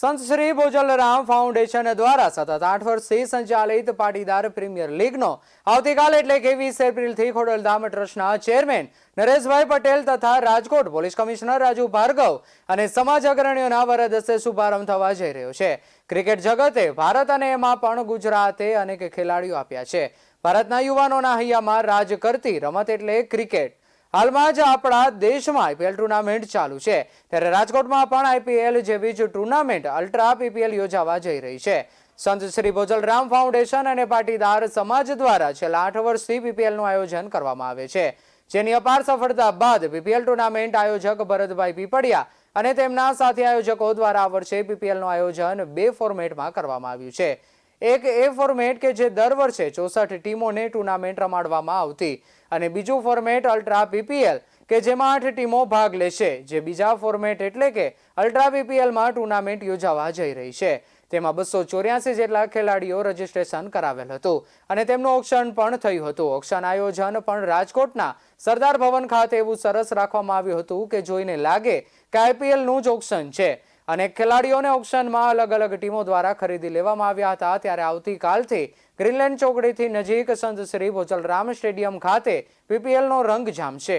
સંત શ્રી ભોજલરામ ફાઉન્ડેશન દ્વારા સતત આઠ વર્ષથી સંચાલિત પાટીદાર પ્રીમિયર લીગનો આવતીકાલ એટલે કે વીસ એપ્રિલથી ખોડલધામ ટ્રસ્ટના ચેરમેન નરેશભાઈ પટેલ તથા રાજકોટ પોલીસ કમિશનર રાજુ ભાર્ગવ અને સમાજ અગ્રણીઓના વરદ હસ્તે શુભારંભ થવા જઈ રહ્યો છે. ક્રિકેટ જગતે ભારત અને એમાં પણ ગુજરાતે અનેક ખેલાડીઓ આપ્યા છે. ભારતના યુવાનોના હૈયામાં રાજ કરતી રમત એટલે ક્રિકેટ. હાલમાં જ આપણા દેશમાં આઈપીએલ ટુર્નામેન્ટ ચાલુ છે. ત્યારે રાજકોટમાં પણ આઈપીએલ જેવી જ ટુર્નામેન્ટ અલ્ટ્રા પીપીએલ યોજાવા જઈ રહી છે. સંત શ્રી ભોજલરામ ફાઉન્ડેશન અને પાટીદાર સમાજ દ્વારા છેલ્લા આઠ વર્ષથી પીપીએલનું આયોજન કરવામાં આવે છે. જેની અપાર સફળતા બાદ પીપીએલ ટુર્નામેન્ટ આયોજક ભરતભાઈ પીપળિયા અને તેમના સાથી આયોજકો દ્વારા આ વર્ષે પીપીએલનું આયોજન બે ફોર્મેટમાં કરવામાં આવ્યું છે. એક એ ફોર્મેટ કે જે દર વર્ષે ચોસઠ ટીમોને ટુર્નામેન્ટ રમાડવામાં આવતી અને બીજું ફોર્મેટ અલ્ટ્રા પીપીએલ કે જેમાં આઠ ટીમો ભાગ લેશે. જે બીજા ફોર્મેટ એટલે કે અલ્ટ્રા પીપીએલમાં ટુર્નામેન્ટ યોજાવા જઈ રહી છે. તેમાં બસો ચોર્યાસી જેટલા ખેલાડીઓ રજીસ્ટ્રેશન કરાવેલ હતું અને તેમનું ઓક્શન પણ થયું હતું. ઓક્શન આયોજન પણ રાજકોટના સરદાર ભવન ખાતે એવું સરસ રાખવામાં આવ્યું હતું કે જોઈને લાગે કે આઈપીએલનું જ ઓક્શન છે. અને ખેલાડીઓને ઓક્શનમાં અલગ અલગ ટીમો દ્વારા ખરીદી લેવામાં આવ્યા હતા. ત્યારે આવતીકાલથી ગ્રીનલેન્ડ ચોકડીથી નજીક સંત શ્રી ભોજલરામ સ્ટેડિયમ ખાતે પીપીએલનો રંગ જામશે